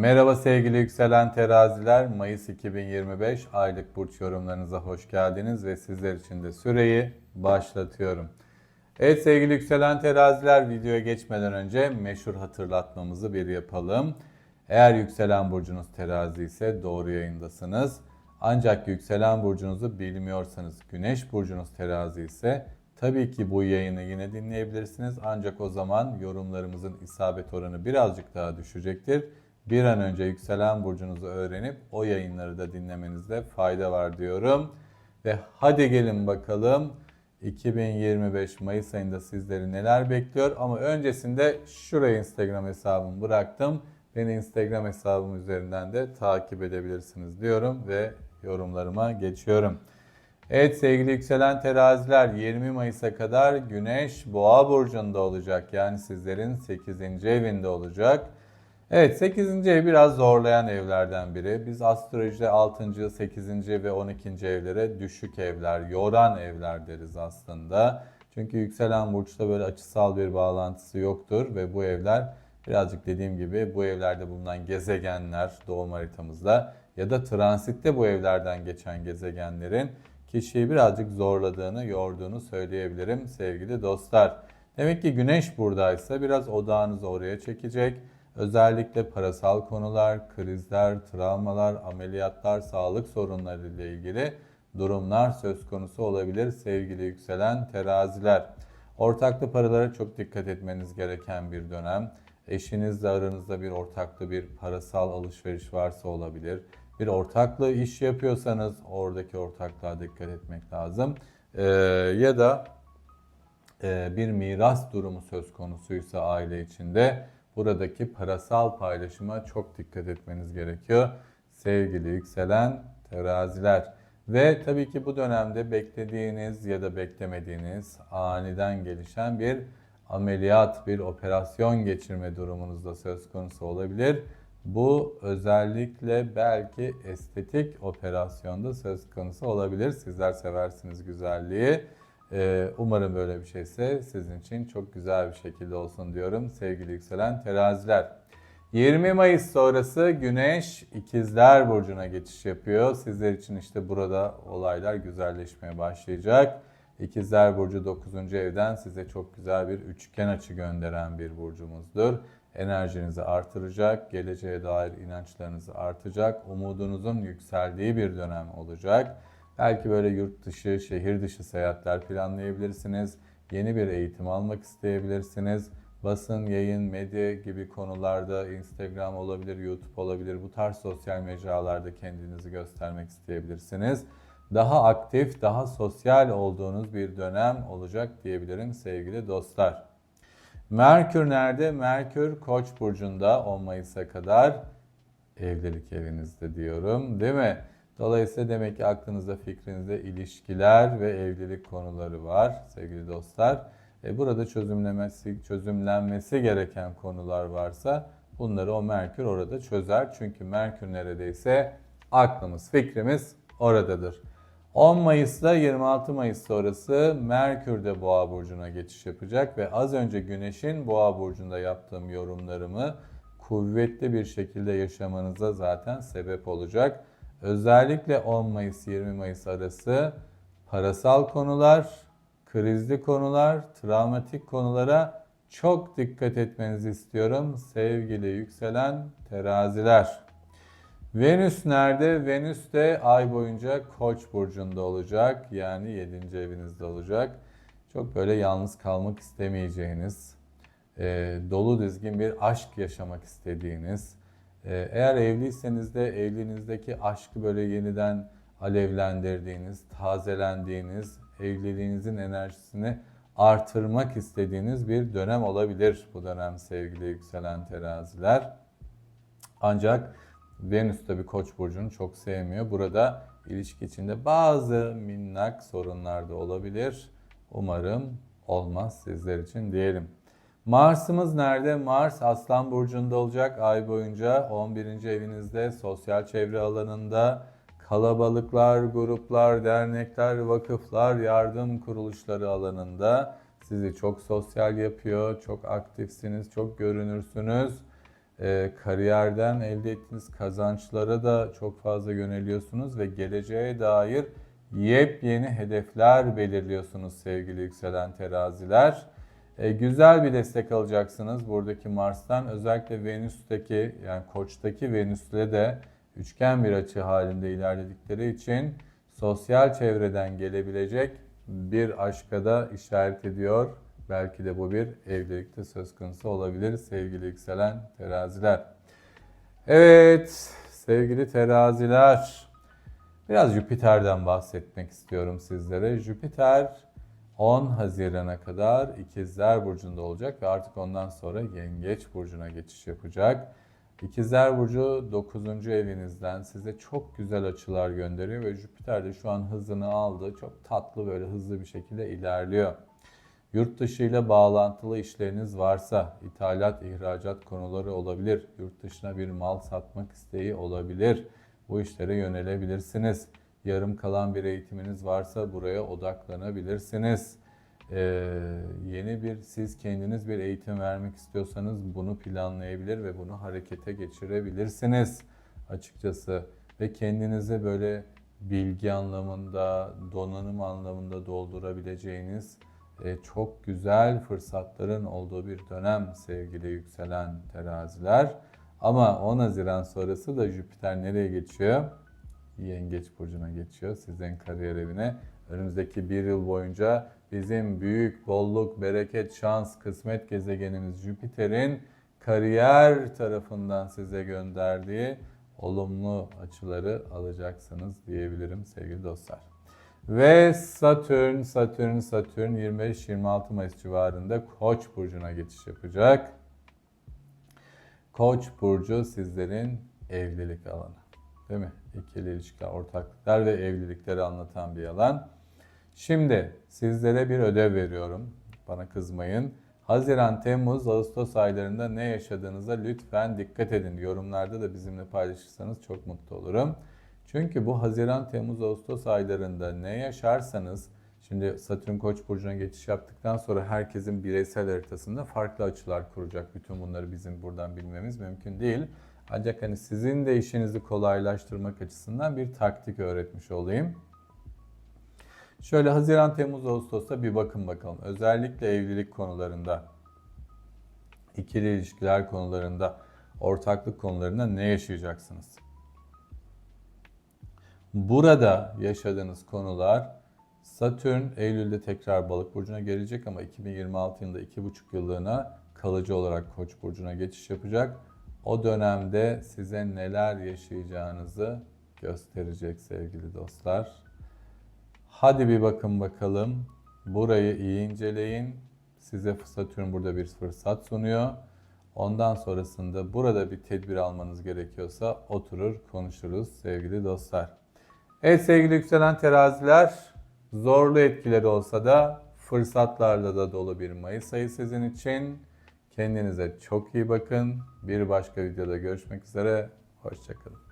Merhaba sevgili yükselen teraziler. Mayıs 2025 aylık burç yorumlarınıza hoş geldiniz ve sizler için de süreyi başlatıyorum. Evet sevgili yükselen teraziler videoya geçmeden önce meşhur hatırlatmamızı bir yapalım. Eğer yükselen burcunuz terazi ise doğru yayındasınız. Ancak yükselen burcunuzu bilmiyorsanız, güneş burcunuz terazi ise tabii ki bu yayını yine dinleyebilirsiniz. Ancak o zaman yorumlarımızın isabet oranı birazcık daha düşecektir. Bir an önce yükselen burcunuzu öğrenip o yayınları da dinlemenizde fayda var diyorum. Ve hadi gelin bakalım 2025 Mayıs ayında sizleri neler bekliyor ama öncesinde şuraya Instagram hesabımı bıraktım. Beni Instagram hesabım üzerinden de takip edebilirsiniz diyorum ve yorumlarıma geçiyorum. Evet sevgili yükselen teraziler 20 Mayıs'a kadar Güneş Boğa burcunda olacak. Yani sizlerin 8. evinde olacak. Evet 8. ev biraz zorlayan evlerden biri. Biz astrolojide 6. 8. ve 12. evlere düşük evler, yoran evler deriz aslında. Çünkü yükselen burçta böyle açısal bir bağlantısı yoktur ve bu evler birazcık dediğim gibi bu evlerde bulunan gezegenler doğum haritamızda ya da transitte bu evlerden geçen gezegenlerin kişiyi birazcık zorladığını, yorduğunu söyleyebilirim sevgili dostlar. Demek ki güneş buradaysa biraz odağınızı oraya çekecek. Özellikle parasal konular, krizler, travmalar, ameliyatlar, sağlık sorunları ile ilgili durumlar söz konusu olabilir sevgili yükselen teraziler. Ortaklı paralara çok dikkat etmeniz gereken bir dönem. Eşinizle aranızda bir ortaklı bir parasal alışveriş varsa olabilir. Bir ortaklı iş yapıyorsanız oradaki ortaklığa dikkat etmek lazım. Ee, ya da e, bir miras durumu söz konusuysa aile içinde buradaki parasal paylaşıma çok dikkat etmeniz gerekiyor. Sevgili yükselen teraziler. Ve tabii ki bu dönemde beklediğiniz ya da beklemediğiniz aniden gelişen bir ameliyat, bir operasyon geçirme durumunuz da söz konusu olabilir. Bu özellikle belki estetik operasyonda söz konusu olabilir. Sizler seversiniz güzelliği. Ee, umarım böyle bir şeyse sizin için çok güzel bir şekilde olsun diyorum sevgili yükselen teraziler. 20 Mayıs sonrası Güneş İkizler Burcu'na geçiş yapıyor. Sizler için işte burada olaylar güzelleşmeye başlayacak. İkizler Burcu 9. evden size çok güzel bir üçgen açı gönderen bir burcumuzdur. Enerjinizi artıracak, geleceğe dair inançlarınızı artacak, umudunuzun yükseldiği bir dönem olacak. Belki böyle yurt dışı, şehir dışı seyahatler planlayabilirsiniz. Yeni bir eğitim almak isteyebilirsiniz. Basın, yayın, medya gibi konularda Instagram olabilir, YouTube olabilir. Bu tarz sosyal mecralarda kendinizi göstermek isteyebilirsiniz. Daha aktif, daha sosyal olduğunuz bir dönem olacak diyebilirim sevgili dostlar. Merkür nerede? Merkür Koç burcunda 10 Mayıs'a kadar evlilik evinizde diyorum, değil mi? Dolayısıyla demek ki aklınızda, fikrinizde ilişkiler ve evlilik konuları var sevgili dostlar. E burada çözümlemesi, çözümlenmesi gereken konular varsa bunları o Merkür orada çözer. Çünkü Merkür neredeyse aklımız, fikrimiz oradadır. 10 Mayıs'la 26 Mayıs sonrası Merkür de Boğa burcuna geçiş yapacak ve az önce Güneş'in Boğa burcunda yaptığım yorumlarımı kuvvetli bir şekilde yaşamanıza zaten sebep olacak. Özellikle 10 Mayıs 20 Mayıs arası parasal konular, krizli konular, travmatik konulara çok dikkat etmenizi istiyorum sevgili yükselen teraziler. Venüs nerede? Venüs de ay boyunca Koç burcunda olacak. Yani 7. evinizde olacak. Çok böyle yalnız kalmak istemeyeceğiniz, e, dolu dizgin bir aşk yaşamak istediğiniz, eğer evliyseniz de evliliğinizdeki aşkı böyle yeniden alevlendirdiğiniz, tazelendiğiniz, evliliğinizin enerjisini artırmak istediğiniz bir dönem olabilir bu dönem sevgili yükselen teraziler. Ancak Venüs tabi Koç burcunu çok sevmiyor. Burada ilişki içinde bazı minnak sorunlar da olabilir. Umarım olmaz sizler için diyelim. Mars'ımız nerede? Mars Aslan Burcu'nda olacak ay boyunca 11. evinizde sosyal çevre alanında kalabalıklar, gruplar, dernekler, vakıflar, yardım kuruluşları alanında sizi çok sosyal yapıyor, çok aktifsiniz, çok görünürsünüz. e, kariyerden elde ettiğiniz kazançlara da çok fazla yöneliyorsunuz ve geleceğe dair yepyeni hedefler belirliyorsunuz sevgili yükselen teraziler. E, güzel bir destek alacaksınız buradaki Mars'tan. Özellikle Venüs'teki yani Koç'taki Venüs'le de üçgen bir açı halinde ilerledikleri için sosyal çevreden gelebilecek bir aşka da işaret ediyor. Belki de bu bir evlilikte söz konusu olabilir sevgili yükselen teraziler. Evet sevgili teraziler biraz Jüpiter'den bahsetmek istiyorum sizlere. Jüpiter 10 Haziran'a kadar İkizler Burcu'nda olacak ve artık ondan sonra Yengeç Burcu'na geçiş yapacak. İkizler Burcu 9. evinizden size çok güzel açılar gönderiyor ve Jüpiter de şu an hızını aldı. Çok tatlı böyle hızlı bir şekilde ilerliyor. Yurt dışı ile bağlantılı işleriniz varsa ithalat, ihracat konuları olabilir. Yurt dışına bir mal satmak isteği olabilir. Bu işlere yönelebilirsiniz. Yarım kalan bir eğitiminiz varsa buraya odaklanabilirsiniz. Ee, yeni bir siz kendiniz bir eğitim vermek istiyorsanız bunu planlayabilir ve bunu harekete geçirebilirsiniz açıkçası ve kendinizi böyle bilgi anlamında, donanım anlamında doldurabileceğiniz e, çok güzel fırsatların olduğu bir dönem sevgili yükselen teraziler. Ama 10 Haziran sonrası da Jüpiter nereye geçiyor? Yengeç burcuna geçiyor. Sizin kariyer evine. Önümüzdeki bir yıl boyunca bizim büyük bolluk, bereket, şans, kısmet gezegenimiz Jüpiter'in kariyer tarafından size gönderdiği olumlu açıları alacaksınız diyebilirim sevgili dostlar. Ve Satürn, Satürn, Satürn 25-26 Mayıs civarında Koç burcuna geçiş yapacak. Koç burcu sizlerin evlilik alanı. Değil mi? İkili ilişkiler, ortaklıklar ve evlilikleri anlatan bir alan. Şimdi sizlere bir ödev veriyorum. Bana kızmayın. Haziran, Temmuz, Ağustos aylarında ne yaşadığınıza lütfen dikkat edin. Yorumlarda da bizimle paylaşırsanız çok mutlu olurum. Çünkü bu Haziran, Temmuz, Ağustos aylarında ne yaşarsanız Şimdi Satürn Koç burcuna geçiş yaptıktan sonra herkesin bireysel haritasında farklı açılar kuracak. Bütün bunları bizim buradan bilmemiz mümkün değil. Ancak hani sizin de işinizi kolaylaştırmak açısından bir taktik öğretmiş olayım. Şöyle Haziran, Temmuz, Ağustos'ta bir bakın bakalım. Özellikle evlilik konularında, ikili ilişkiler konularında, ortaklık konularında ne yaşayacaksınız? Burada yaşadığınız konular Satürn Eylül'de tekrar Balık burcuna gelecek ama 2026 yılında 2,5 yıllığına kalıcı olarak Koç burcuna geçiş yapacak. O dönemde size neler yaşayacağınızı gösterecek sevgili dostlar. Hadi bir bakın bakalım. Burayı iyi inceleyin. Size Satürn burada bir fırsat sunuyor. Ondan sonrasında burada bir tedbir almanız gerekiyorsa oturur konuşuruz sevgili dostlar. Evet sevgili yükselen teraziler zorlu etkileri olsa da fırsatlarla da dolu bir Mayıs ayı sizin için. Kendinize çok iyi bakın. Bir başka videoda görüşmek üzere. Hoşçakalın.